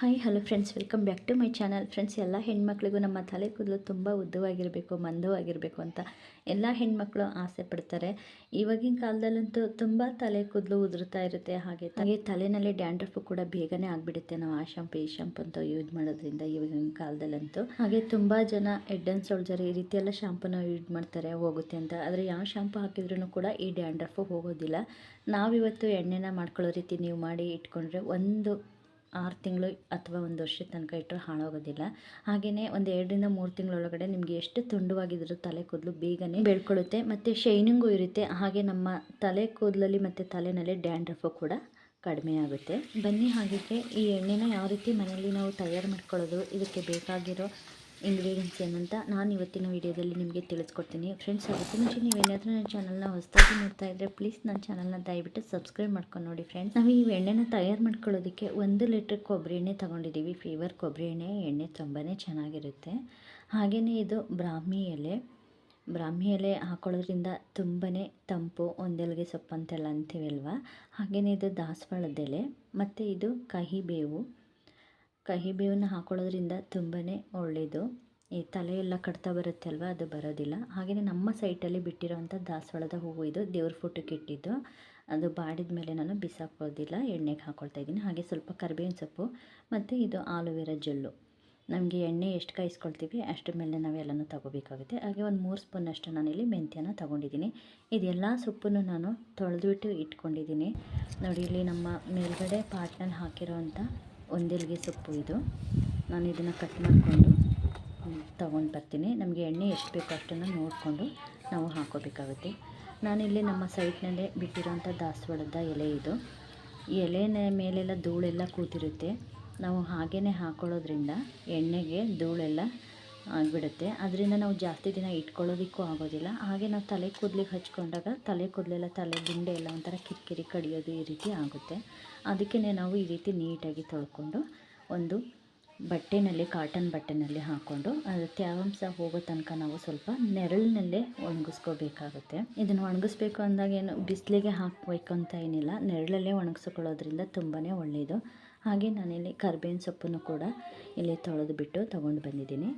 Hi hello friends welcome back to my channel friends ಎಲ್ಲ ಹೆಣ್ಮಕ್ಳಿಗೂ ನಮ್ಮ ತಲೆ ಕೂದಲು ತುಂಬ ಉದ್ದವಾಗಿರಬೇಕು, ಮಂದವಾಗಿರಬೇಕು ಅಂತ ಎಲ್ಲ ಹೆಣ್ಮಕ್ಳು ಆಸೆ ಪಡ್ತಾರೆ. ಇವಾಗಿನ ಕಾಲದಲ್ಲಂತೂ ತುಂಬ ತಲೆ ಕೂದಲು ಉದುರ್ತಾ ಇರುತ್ತೆ. ಹಾಗೆ ಹಾಗೆ ತಲೆನಲ್ಲಿ ಡ್ಯಾಂಡ್ರಫು ಕೂಡ ಬೇಗನೆ ಆಗಿಬಿಡುತ್ತೆ. ನಾವು ಆ ಶಾಂಪು, ಈ ಶಾಂಪು ಅಂತ ಯೂಸ್ ಮಾಡೋದ್ರಿಂದ ಇವಾಗಿನ ಕಾಲದಲ್ಲಂತೂ. ಹಾಗೆ ತುಂಬ ಜನ ಹೆಡ್ ಆ್ಯಂಡ್ ಶೋಲ್ಡರ್ ಈ ರೀತಿ ಎಲ್ಲ ಯೂಸ್ ಮಾಡ್ತಾರೆ, ಹೋಗುತ್ತೆ ಅಂತ. ಆದರೆ ಯಾವ ಶಾಂಪು ಹಾಕಿದ್ರೂ ಕೂಡ ಈ ಡ್ಯಾಂಡ್ರಫು ಹೋಗೋದಿಲ್ಲ. ನಾವಿವತ್ತು ಎಣ್ಣೆನ ಮಾಡ್ಕೊಳ್ಳೋ ರೀತಿ ನೀವು ಮಾಡಿ ಇಟ್ಕೊಂಡ್ರೆ ಒಂದು ಆರು ತಿಂಗಳು ಅಥವಾ ಒಂದು ವರ್ಷದ ತನಕ ಇಟ್ಟರೆ ಹಾಳಾಗೋದಿಲ್ಲ. ಹಾಗೆಯೇ ಒಂದು ಎರಡರಿಂದ ಮೂರು ತಿಂಗಳೊಳಗಡೆ ನಿಮಗೆ ಎಷ್ಟು ತುಂಡುವಾಗಿದ್ದರೂ ತಲೆ ಕೂದಲು ಬೇಗನೆ ಬೆಳ್ಕೊಳ್ಳುತ್ತೆ ಮತ್ತು ಶೈನಿಂಗೂ ಇರುತ್ತೆ. ಹಾಗೆ ನಮ್ಮ ತಲೆ ಕೂದಲಲ್ಲಿ ಮತ್ತು ತಲೆನಲ್ಲಿ ಡ್ಯಾಂಡ್ರಫು ಕೂಡ ಕಡಿಮೆ ಆಗುತ್ತೆ. ಬನ್ನಿ ಹಾಗೆ ಈ ಎಣ್ಣೆನ ಯಾವ ರೀತಿ ಮನೆಯಲ್ಲಿ ನಾವು ತಯಾರು ಮಾಡ್ಕೊಳ್ಳೋದು, ಇದಕ್ಕೆ ಬೇಕಾಗಿರೋ ಇಂಗ್ರೀಡಿಯೆಂಟ್ಸ್ ಏನಂತ ನಾನು ಇವತ್ತಿನ ವೀಡಿಯೋದಲ್ಲಿ ನಿಮಗೆ ತಿಳಿಸ್ಕೊಡ್ತೀನಿ. ಫ್ರೆಂಡ್ಸ್ ಅದಕ್ಕೆ ಮುಂಚೆ ನೀವು ಏನಾದರೂ ನನ್ನ ಚಾನಲ್ನ ಹೊಸದಾಗಿ ನೋಡ್ತಾ ಇದ್ದರೆ ಪ್ಲೀಸ್ ನನ್ನ ಚಾನಲ್ನ ದಯವಿಟ್ಟು ಸಬ್ಸ್ಕ್ರೈಬ್ ಮಾಡ್ಕೊಂಡು ನೋಡಿ ಫ್ರೆಂಡ್ಸ್ ನಾವು ಈ ಎಣ್ಣೆನ ತಯಾರು ಮಾಡ್ಕೊಳ್ಳೋದಕ್ಕೆ ಒಂದು ಲೀಟ್ರ್ ಕೊಬ್ಬರಿ ಎಣ್ಣೆ ತೊಗೊಂಡಿದ್ದೀವಿ ಫೀವರ್ ಕೊಬ್ಬರಿ ಎಣ್ಣೆ ಎಣ್ಣೆ ತುಂಬಾ ಚೆನ್ನಾಗಿರುತ್ತೆ. ಹಾಗೆಯೇ ಇದು ಬ್ರಾಹ್ಮಿ ಎಲೆ. ಬ್ರಾಹ್ಮಿ ಎಲೆ ಹಾಕೊಳ್ಳೋದ್ರಿಂದ ತುಂಬಾ ತಂಪು, ಒಂದೆಲ್ಗೆ ಸೊಪ್ಪು ಅಂತೆಲ್ಲ ಅಂತೀವಲ್ವ? ಹಾಗೆಯೇ ಇದು ದಾಸವಾಳದ ಎಲೆ, ಮತ್ತು ಇದು ಕಹಿ ಬೇವು. ಕಹಿ ಬೇವನ್ನ ಹಾಕೊಳ್ಳೋದ್ರಿಂದ ತುಂಬಾ ಒಳ್ಳೆಯದು ಈ ತಲೆಯೆಲ್ಲ ಕಟ್ತಾ ಬರುತ್ತೆ ಅಲ್ವ ಅದು ಬರೋದಿಲ್ಲ. ಹಾಗೆಯೇ ನಮ್ಮ ಸೈಟಲ್ಲಿ ಬಿಟ್ಟಿರೋವಂಥ ದಾಸವಾಳದ ಹೂವು ಇದು, ದೇವ್ರ ಫೋಟೋಕ್ಕೆ ಇಟ್ಟಿದ್ದು ಅದು ಬಾಡಿದ ಮೇಲೆ ನಾನು ಬಿಸಾಕೋದಿಲ್ಲ ಎಣ್ಣೆಗೆ ಹಾಕ್ಕೊಳ್ತಾ ಇದ್ದೀನಿ. ಹಾಗೆ ಸ್ವಲ್ಪ ಕರಿಬೇವಿನ ಸೊಪ್ಪು ಮತ್ತು ಇದು ಆಲೋವೆರಾ ಜೆಲ್ಲು. ನಮಗೆ ಎಣ್ಣೆ ಎಷ್ಟು ಕಾಯಿಸ್ಕೊಳ್ತೀವಿ, ಅಷ್ಟರ ಮೇಲೆ ನಾವೆಲ್ಲನೂ ತಗೋಬೇಕಾಗುತ್ತೆ. ಹಾಗೆ ಒಂದು ಮೂರು ಸ್ಪೂನಷ್ಟು ನಾನಿಲ್ಲಿ ಮೆಂತ್ಯನ ತೊಗೊಂಡಿದ್ದೀನಿ. ಇದೆಲ್ಲ ಸೊಪ್ಪನ್ನು ನಾನು ತೊಳೆದ್ಬಿಟ್ಟು ಇಟ್ಕೊಂಡಿದ್ದೀನಿ. ನೋಡಿ, ಇಲ್ಲಿ ನಮ್ಮ ಮೇಲ್ಗಡೆ ಪಾಟ್ನಲ್ಲಿ ಹಾಕಿರೋವಂಥ ಒಂದೆಲ್ಗೆ ಸೊಪ್ಪು ಇದು. ನಾನು ಇದನ್ನು ಕಟ್ ಮಾಡಿಕೊಂಡು ತಗೊಂಡು ಬರ್ತೀನಿ. ನಮಗೆ ಎಣ್ಣೆ ಎಷ್ಟು ಬೇಕು ಅಷ್ಟನ್ನು ನೋಡಿಕೊಂಡು ನಾವು ಹಾಕೋಬೇಕಾಗುತ್ತೆ. ನಾನಿಲ್ಲಿ ನಮ್ಮ ಸೈಟ್ನಲ್ಲೇ ಬಿಟ್ಟಿರೋಂಥ ದಾಸವಾಳದ ಎಲೆ ಇದು. ಈ ಎಲೆನ ಮೇಲೆಲ್ಲ ಧೂಳೆಲ್ಲ ಕೂತಿರುತ್ತೆ. ನಾವು ಹಾಗೇ ಹಾಕೊಳ್ಳೋದ್ರಿಂದ ಎಣ್ಣೆಗೆ ಧೂಳೆಲ್ಲ ಆಗಿಬಿಡುತ್ತೆ. ಅದರಿಂದ ನಾವು ಜಾಸ್ತಿ ದಿನ ಇಟ್ಕೊಳ್ಳೋದಕ್ಕೂ ಆಗೋದಿಲ್ಲ. ಹಾಗೆ ನಾವು ತಲೆ ಕೂದಲಿಗೆ ಹಚ್ಕೊಂಡಾಗ ತಲೆ ಕೂದಲೆಲ್ಲ ತಲೆ ಗುಂಡೆ ಎಲ್ಲ ಒಂಥರ ಕಿರಿಕಿರಿ ಕಡಿಯೋದು ಈ ರೀತಿ ಆಗುತ್ತೆ. ಅದಕ್ಕೇ ನಾವು ಈ ರೀತಿ ನೀಟಾಗಿ ತೊಳ್ಕೊಂಡು ಒಂದು ಬಟ್ಟೆನಲ್ಲಿ, ಕಾಟನ್ ಬಟ್ಟೆನಲ್ಲಿ ಹಾಕ್ಕೊಂಡು ಅದು ತ್ಯಾವಾಂಶ ಹೋಗೋ ತನಕ ನಾವು ಸ್ವಲ್ಪ ನೆರಳಿನಲ್ಲೇ ಒಣಗಿಸ್ಕೋಬೇಕಾಗುತ್ತೆ. ಇದನ್ನು ಒಣಗಿಸ್ಬೇಕು ಅಂದಾಗ ಏನು, ಬಿಸಿಲಿಗೆ ಹಾಕಬೇಕು ಅಂತ ಏನಿಲ್ಲ. ನೆರಳಲ್ಲೇ ಒಣಗಿಸ್ಕೊಳ್ಳೋದ್ರಿಂದ ತುಂಬಾ ಒಳ್ಳೆಯದು ಹಾಗೆ ನಾನಿಲ್ಲಿ ಕರ್ಬೇವಿನ ಸೊಪ್ಪನ್ನು ಕೂಡ ಇಲ್ಲಿ ತೊಳೆದು ಬಿಟ್ಟು ತೊಗೊಂಡು ಬಂದಿದ್ದೀನಿ.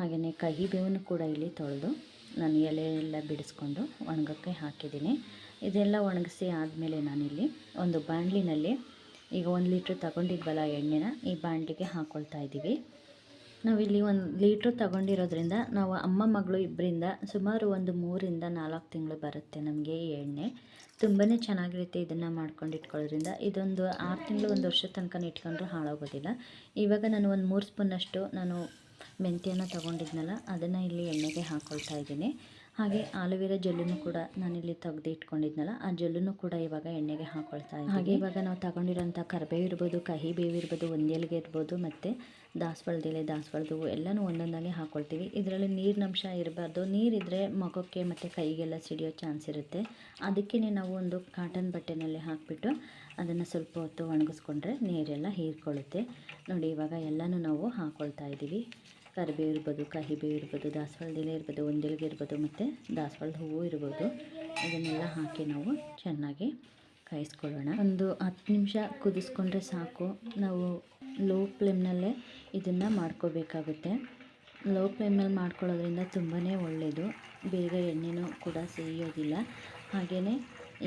ಹಾಗೆಯೇ ಕಹಿ ಬೇವನ್ನು ಕೂಡ ಇಲ್ಲಿ ತೊಳೆದು ನಾನು ಎಲೆ ಎಲ್ಲ ಬಿಡಿಸ್ಕೊಂಡು ಒಣಗೋಕ್ಕೆ ಹಾಕಿದ್ದೀನಿ. ಇದೆಲ್ಲ ಒಣಗಿಸಿ ಆದಮೇಲೆ ನಾನಿಲ್ಲಿ ಒಂದು ಬಾಣಲಿನಲ್ಲಿ ಈಗ ಒಂದು ಲೀಟ್ರ್ ತಗೊಂಡಿದ್ವಲ್ಲ ಎಣ್ಣೆನ ಈ ಬಾಣಲಿಗೆ ಹಾಕ್ಕೊಳ್ತಾ ಇದ್ದೀವಿ. ನಾವಿಲ್ಲಿ ಒಂದು ಲೀಟ್ರ್ ತಗೊಂಡಿರೋದ್ರಿಂದ ನಾವು ಅಮ್ಮ ಮಗಳು ಇಬ್ಬರಿಂದ ಸುಮಾರು ಒಂದು ಮೂರಿಂದ ನಾಲ್ಕು ತಿಂಗಳು ಬರುತ್ತೆ ನಮಗೆ ಈ ಎಣ್ಣೆ. ತುಂಬಾ ಚೆನ್ನಾಗಿರುತ್ತೆ ಇದನ್ನು ಮಾಡ್ಕೊಂಡು ಇಟ್ಕೊಳ್ಳೋದ್ರಿಂದ. ಇದೊಂದು ಆರು ತಿಂಗಳು ಒಂದು ವರ್ಷದ ತನಕ ಇಟ್ಕೊಂಡ್ರೂ ಹಾಳಾಗೋದಿಲ್ಲ. ಇವಾಗ ನಾನು ಒಂದು ಮೂರು ಸ್ಪೂನಷ್ಟು ನಾನು ಮೆಂತ್ಯನ ತಗೊಂಡಿದ್ನಲ್ಲ, ಅದನ್ನು ಇಲ್ಲಿ ಎಣ್ಣೆಗೆ ಹಾಕ್ಕೊಳ್ತಾ ಇದ್ದೀನಿ. ಹಾಗೆ ಆಲೋವೆರಾ ಜೆಲ್ಲನ್ನು ಕೂಡ ನಾನಿಲ್ಲಿ ತೆಗೆದು ಇಟ್ಕೊಂಡಿದ್ನಲ್ಲ, ಆ ಜೆಲ್ಲನ್ನು ಕೂಡ ಇವಾಗ ಎಣ್ಣೆಗೆ ಹಾಕ್ಕೊಳ್ತಾ ಇದ್ದೀನಿ. ಹಾಗೆ ಇವಾಗ ನಾವು ತಗೊಂಡಿರೋಂಥ ಕರಿಬೇವು ಇರ್ಬೋದು ಕಹಿ ಬೇವು ಇರ್ಬೋದು, ಒಂದೇಲಿಗೆ ಇರ್ಬೋದು, ಮತ್ತು ದಾಸವಾಳದೆಲೆ ದಾಸವಾಳದ ಹೂವು ಎಲ್ಲನೂ ಒಂದೊಂದಾಗಿ ಹಾಕ್ಕೊಳ್ತೀವಿ ಇದರಲ್ಲಿ ನೀರಿನಂಶ ಇರಬಾರ್ದು. ನೀರಿದ್ದರೆ ಮಗಕ್ಕೆ ಮತ್ತು ಕೈಗೆಲ್ಲ ಸಿಡಿಯೋ ಚಾನ್ಸ್ ಇರುತ್ತೆ. ಅದಕ್ಕೇ ನಾವು ಒಂದು ಕಾಟನ್ ಬಟ್ಟೆನಲ್ಲಿ ಹಾಕಿಬಿಟ್ಟು ಅದನ್ನು ಸ್ವಲ್ಪ ಹೊತ್ತು ಒಣಗಿಸ್ಕೊಂಡ್ರೆ ನೀರೆಲ್ಲ ಹೀರ್ಕೊಳ್ಳುತ್ತೆ. ನೋಡಿ, ಇವಾಗ ಎಲ್ಲನೂ ನಾವು ಹಾಕ್ಕೊಳ್ತಾ ಇದ್ದೀವಿ. ಕರಿಬೇವು ಇರ್ಬೋದು ಕಹಿಬೇವು ಇರ್ಬೋದು ದಾಸವಾಳದ ಎಲೆ ಇರ್ಬೋದು, ಒಂದೆಲ್ಗೆ ಇರ್ಬೋದು, ಮತ್ತು ದಾಸವಾಳದ ಹೂವು ಇರ್ಬೋದು. ಇದನ್ನೆಲ್ಲ ಹಾಕಿ ನಾವು ಚೆನ್ನಾಗಿ ಕಾಯಿಸ್ಕೊಳ್ಳೋಣ. ಒಂದು ಹತ್ತು ನಿಮಿಷ ಕುದಿಸ್ಕೊಂಡ್ರೆ ಸಾಕು. ನಾವು ಲೋ ಫ್ಲೇಮ್ನಲ್ಲೇ ಇದನ್ನು ಮಾಡ್ಕೋಬೇಕಾಗುತ್ತೆ. ಲೋ ಫ್ಲೇಮ್ನಲ್ಲಿ ಮಾಡ್ಕೊಳ್ಳೋದ್ರಿಂದ ತುಂಬಾ ಒಳ್ಳೆಯದು ಬೇಗ ಎಣ್ಣೆನೂ ಕೂಡ ಸೇಯೋದಿಲ್ಲ. ಹಾಗೆಯೇ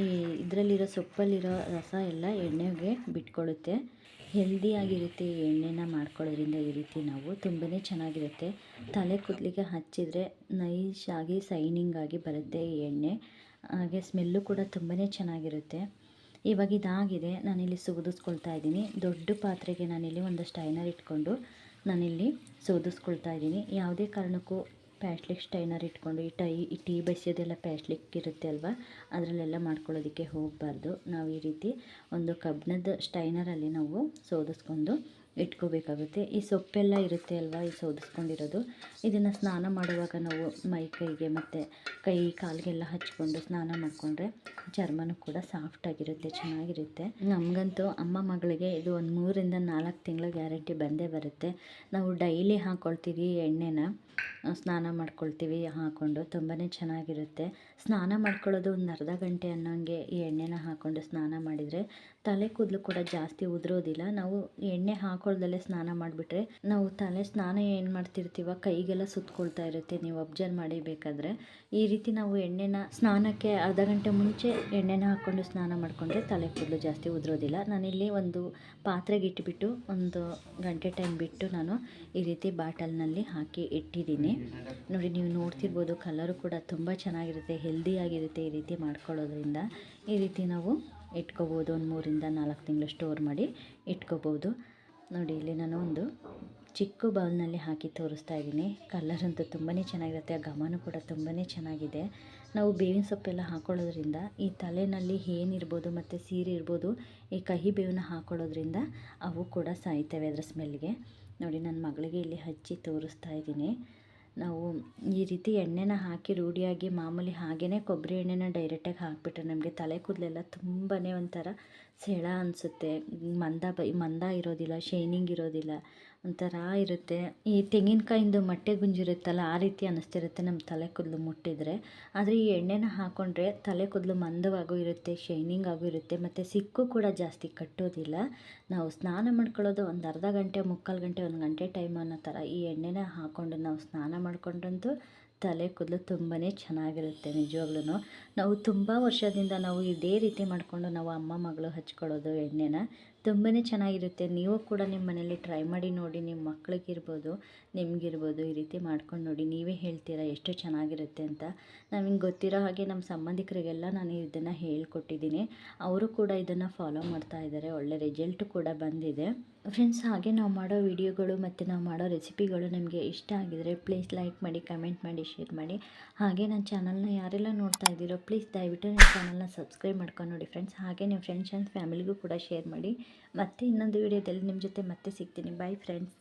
ಈ ಇದರಲ್ಲಿರೋ ಸೊಪ್ಪಲ್ಲಿರೋ ರಸ ಎಲ್ಲ ಎಣ್ಣೆಗೆ ಬಿಟ್ಕೊಳ್ಳುತ್ತೆ. ಹೆಲ್ದಿಯಾಗಿರುತ್ತೆ ಈ ಎಣ್ಣೆನ ಮಾಡ್ಕೊಳ್ಳೋದ್ರಿಂದ ಈ ರೀತಿ ನಾವು ತುಂಬಾ ಚೆನ್ನಾಗಿರುತ್ತೆ. ತಲೆ ಕೂದಲಿಗೆ ಹಚ್ಚಿದರೆ ನೈಸಾಗಿ ಸೈನಿಂಗ್ ಆಗಿ ಬರುತ್ತೆ ಈ ಎಣ್ಣೆ. ಹಾಗೆ ಸ್ಮೆಲ್ಲು ಕೂಡ ತುಂಬಾ ಚೆನ್ನಾಗಿರುತ್ತೆ. ಇವಾಗ ಇದಾಗಿದೆ, ನಾನಿಲ್ಲಿ ಸೋದಿಸ್ಕೊಳ್ತಾ ಇದ್ದೀನಿ. ದೊಡ್ಡ ಪಾತ್ರೆಗೆ ನಾನಿಲ್ಲಿ ಒಂದಷ್ಟು ಐನರ್ ಇಟ್ಕೊಂಡು ನಾನಿಲ್ಲಿ ಸೋದಿಸ್ಕೊಳ್ತಾ ಇದ್ದೀನಿ. ಯಾವುದೇ ಕಾರಣಕ್ಕೂ ಪ್ಯಾಸ್ಲಿಕ್ ಸ್ಟೈನರ್ ಇಟ್ಕೊಂಡು, ಈ ಟೈ, ಈ ಟೀ ಬಸಿಯೋದೆಲ್ಲ ಪ್ಯಾಸ್ಲಿಕ್ ಇರುತ್ತೆ ಅಲ್ವಾ? ಅದರಲ್ಲೆಲ್ಲ ಮಾಡ್ಕೊಳ್ಳೋದಕ್ಕೆ ಹೋಗಬಾರ್ದು. ನಾವು ಈ ರೀತಿ ಒಂದು ಕಬ್ಬಿಣದ ಸ್ಟೈನರಲ್ಲಿ ನಾವು ಸೋದಿಸ್ಕೊಂಡು ಇಟ್ಕೋಬೇಕಾಗುತ್ತೆ. ಈ ಸೊಪ್ಪೆಲ್ಲ ಇರುತ್ತೆ ಅಲ್ವಾ, ಈ ಸೋದಿಸ್ಕೊಂಡಿರೋದು? ಇದನ್ನು ಸ್ನಾನ ಮಾಡುವಾಗ ನಾವು ಮೈ ಕೈಗೆ ಮತ್ತು ಕೈ, ಕಾಲಿಗೆಲ್ಲ ಹಚ್ಕೊಂಡು ಸ್ನಾನ ಮಾಡಿಕೊಂಡ್ರೆ ಚರ್ಮನೂ ಕೂಡ ಸಾಫ್ಟಾಗಿರುತ್ತೆ ಚೆನ್ನಾಗಿರುತ್ತೆ. ನಮಗಂತೂ ಅಮ್ಮ ಮಗಳಿಗೆ ಇದು ಒಂದು ಮೂರಿಂದ ನಾಲ್ಕು ತಿಂಗಳ ಗ್ಯಾರಂಟಿ ಬಂದೇ ಬರುತ್ತೆ. ನಾವು ಡೈಲಿ ಹಾಕ್ಕೊಳ್ತೀವಿ ಎಣ್ಣೆನ. ಸ್ನಾನ ಮಾಡ್ಕೊಳ್ತೀವಿ ಹಾಕ್ಕೊಂಡು ತುಂಬಾ ಚೆನ್ನಾಗಿರುತ್ತೆ. ಸ್ನಾನ ಮಾಡ್ಕೊಳ್ಳೋದು ಒಂದು ಅರ್ಧ ಗಂಟೆ ಅನ್ನೋಂಗೆ ಈ ಎಣ್ಣೆನ ಹಾಕ್ಕೊಂಡು ಸ್ನಾನ ಮಾಡಿದರೆ ತಲೆ ಕೂದಲು ಕೂಡ ಜಾಸ್ತಿ ಉದುರೋದಿಲ್ಲ. ನಾವು ಎಣ್ಣೆ ಹಾಕೋ ಹಾಕೊಳ್ದಲ್ಲೇ ಸ್ನಾನ ಮಾಡಿಬಿಟ್ರೆ ನಾವು ತಲೆ ಸ್ನಾನ ಏನು ಮಾಡ್ತಿರ್ತೀವ, ಕೈಗೆಲ್ಲ ಸುತ್ಕೊಳ್ತಾ ಇರುತ್ತೆ. ನೀವು ಅಬ್ಸರ್ವ್ ಮಾಡಿ ಬೇಕಾದರೆ. ಈ ರೀತಿ ನಾವು ಎಣ್ಣೆನ ಸ್ನಾನಕ್ಕೆ ಅರ್ಧ ಗಂಟೆ ಮುಂಚೆ ಎಣ್ಣೆನ ಹಾಕ್ಕೊಂಡು ಸ್ನಾನ ಮಾಡಿಕೊಂಡ್ರೆ ತಲೆ ಕೂದಲು ಜಾಸ್ತಿ ಉದುರೋದಿಲ್ಲ. ನಾನಿಲ್ಲಿ ಒಂದು ಪಾತ್ರೆಗೆ ಇಟ್ಬಿಟ್ಟು ಒಂದು ಗಂಟೆ ಟೈಮ್ ಬಿಟ್ಟು ನಾನು ಈ ರೀತಿ ಬಾಟಲ್ನಲ್ಲಿ ಹಾಕಿ ಇಟ್ಟಿದ್ದೀನಿ ನೋಡಿ, ನೀವು ನೋಡ್ತಿರ್ಬೋದು ಕಲರು ಕೂಡ ತುಂಬ ಚೆನ್ನಾಗಿರುತ್ತೆ ಹೆಲ್ದಿಯಾಗಿರುತ್ತೆ ಈ ರೀತಿ ಮಾಡ್ಕೊಳ್ಳೋದ್ರಿಂದ. ಈ ರೀತಿ ನಾವು ಇಟ್ಕೋಬೋದು. ಒಂದು ಮೂರಿಂದ ನಾಲ್ಕು ತಿಂಗಳು ಸ್ಟೋರ್ ಮಾಡಿ ಇಟ್ಕೋಬೋದು. ನೋಡಿ ಇಲ್ಲಿ ನಾನು ಒಂದು ಚಿಕ್ಕ ಬೌಲ್ನಲ್ಲಿ ಹಾಕಿ ತೋರಿಸ್ತಾ ಇದ್ದೀನಿ. ಕಲರ್ ಅಂತೂ ತುಂಬಾ ಚೆನ್ನಾಗಿರುತ್ತೆ ಆ ಘಮನೂ ಕೂಡ ತುಂಬಾ ಚೆನ್ನಾಗಿದೆ. ನಾವು ಬೇವಿನ ಸೊಪ್ಪೆಲ್ಲ ಹಾಕೊಳ್ಳೋದ್ರಿಂದ ಈ ತಲೆನಲ್ಲಿ ಏನಿರ್ಬೋದು ಮತ್ತು ಸೀರೆ ಇರ್ಬೋದು, ಈ ಕಹಿ ಬೇವನ್ನ ಹಾಕೊಳ್ಳೋದ್ರಿಂದ ಅವು ಕೂಡ ಸಾಯ್ತವೆ ಅದರ ಸ್ಮೆಲ್ಗೆ. ನೋಡಿ ನನ್ನ ಮಗಳಿಗೆ ಇಲ್ಲಿ ಹಚ್ಚಿ ತೋರಿಸ್ತಾ ಇದ್ದೀನಿ. ನಾವು ಈ ರೀತಿ ಎಣ್ಣೆನ ಹಾಕಿ ರೂಢಿಯಾಗಿ ಮಾಮೂಲಿ ಹಾಗೇ ಕೊಬ್ಬರಿ ಎಣ್ಣೆನ ಡೈರೆಕ್ಟಾಗಿ ಹಾಕಿಬಿಟ್ರೆ ನಮಗೆ ತಲೆ ಕೂದಲೆಲ್ಲ ತುಂಬಾ ಒಂಥರ ಸೆಳ ಅನಿಸುತ್ತೆ. ಮಂದ ಬೈ, ಮಂದ ಇರೋದಿಲ್ಲ, ಶೈನಿಂಗ್ ಇರೋದಿಲ್ಲ. ಒಂಥರ ಇರುತ್ತೆ. ಈ ತೆಂಗಿನಕಾಯಿಂದು ಮೊಟ್ಟೆ ಗುಂಜಿರುತ್ತಲ್ಲ, ಆ ರೀತಿ ಅನ್ನಿಸ್ತಿರುತ್ತೆ ನಮ್ಮ ತಲೆ ಕೂದಲು ಮುಟ್ಟಿದರೆ. ಆದರೆ ಈ ಎಣ್ಣೆನ ಹಾಕ್ಕೊಂಡ್ರೆ ತಲೆ ಕೂದಲು ಮಂದವಾಗೂ ಇರುತ್ತೆ, ಶೈನಿಂಗ್ ಆಗೂ ಇರುತ್ತೆ, ಮತ್ತು ಸಿಕ್ಕು ಕೂಡ ಜಾಸ್ತಿ ಕಟ್ಟೋದಿಲ್ಲ. ನಾವು ಸ್ನಾನ ಮಾಡ್ಕೊಳ್ಳೋದು ಒಂದು ಅರ್ಧ ಗಂಟೆ, ಮುಕ್ಕಾಲು ಗಂಟೆ, ಒಂದು ಗಂಟೆ ಟೈಮ್ ಅನ್ನೋ ಥರ ಈ ಎಣ್ಣೆನ ಹಾಕ್ಕೊಂಡು ನಾವು ಸ್ನಾನ ಮಾಡ್ಕೊಂಡ್ರಂತೂ ತಲೆ ಕೂದಲು ತುಂಬಾ ಚೆನ್ನಾಗಿರುತ್ತೆ ನಿಜವಾಗ್ಲೂ ನಾವು ತುಂಬ ವರ್ಷದಿಂದ ನಾವು ಇದೇ ರೀತಿ ಮಾಡಿಕೊಂಡು ನಾವು ಅಮ್ಮ, ಮಗಳು ಹಚ್ಕೊಳ್ಳೋದು ಎಣ್ಣೆನ. ತುಂಬಾ ಚೆನ್ನಾಗಿರುತ್ತೆ. ನೀವು ಕೂಡ ನಿಮ್ಮ ಮನೇಲಿ ಟ್ರೈ ಮಾಡಿ ನೋಡಿ ನಿಮ್ಮ ಮಕ್ಳಿಗಿರ್ಬೋದು, ನಿಮಗಿರ್ಬೋದು ಈ ರೀತಿ ಮಾಡ್ಕೊಂಡು ನೋಡಿ. ನೀವೇ ಹೇಳ್ತೀರಾ ಎಷ್ಟು ಚೆನ್ನಾಗಿರುತ್ತೆ ಅಂತ? ನಮಗೆ ಗೊತ್ತಿರೋ ಹಾಗೆ ನಮ್ಮ ಸಂಬಂಧಿಕರಿಗೆಲ್ಲ ನಾನು ಇದನ್ನು ಹೇಳ್ಕೊಟ್ಟಿದ್ದೀನಿ. ಅವರು ಕೂಡ ಇದನ್ನು ಫಾಲೋ ಮಾಡ್ತಾ ಇದ್ದಾರೆ ಒಳ್ಳೆ ರಿಸಲ್ಟ್ ಕೂಡ ಬಂದಿದೆ. ಫ್ರೆಂಡ್ಸ್ ಹಾಗೆ ನಾವು ಮಾಡೋ ವಿಡಿಯೋಗಳು ಮತ್ತು ನಾವು ಮಾಡೋ ರೆಸಿಪಿಗಳು ನಿಮಗೆ ಇಷ್ಟ ಆಗಿದರೆ ಪ್ಲೀಸ್ ಲೈಕ್ ಮಾಡಿ ಕಮೆಂಟ್ ಮಾಡಿ ಶೇರ್ ಮಾಡಿ. ಹಾಗೆ ನನ್ನ ಚಾನಲ್ನ ಯಾರೆಲ್ಲ ನೋಡ್ತಾ ಇದ್ದೀರೋ ಪ್ಲೀಸ್ ದಯವಿಟ್ಟು ನನ್ನ ಚಾನಲ್ನ ಸಬ್ಸ್ಕ್ರೈಬ್ ಮಾಡ್ಕೊಂಡು ನೋಡಿ ಫ್ರೆಂಡ್ಸ್ ಹಾಗೆ ನಿಮ್ಮ ಫ್ರೆಂಡ್ಸ್ ಆ್ಯಂಡ್ ಫ್ಯಾಮಿಲಿಗೂ ಕೂಡ ಶೇರ್ ಮಾಡಿ. ಮತ್ತೆ ಇನ್ನೊಂದು ವಿಡಿಯೋದಲ್ಲಿ ನಿಮ್ಮ ಜೊತೆ ಮತ್ತೆ ಸಿಗ್ತೀನಿ. Bye friends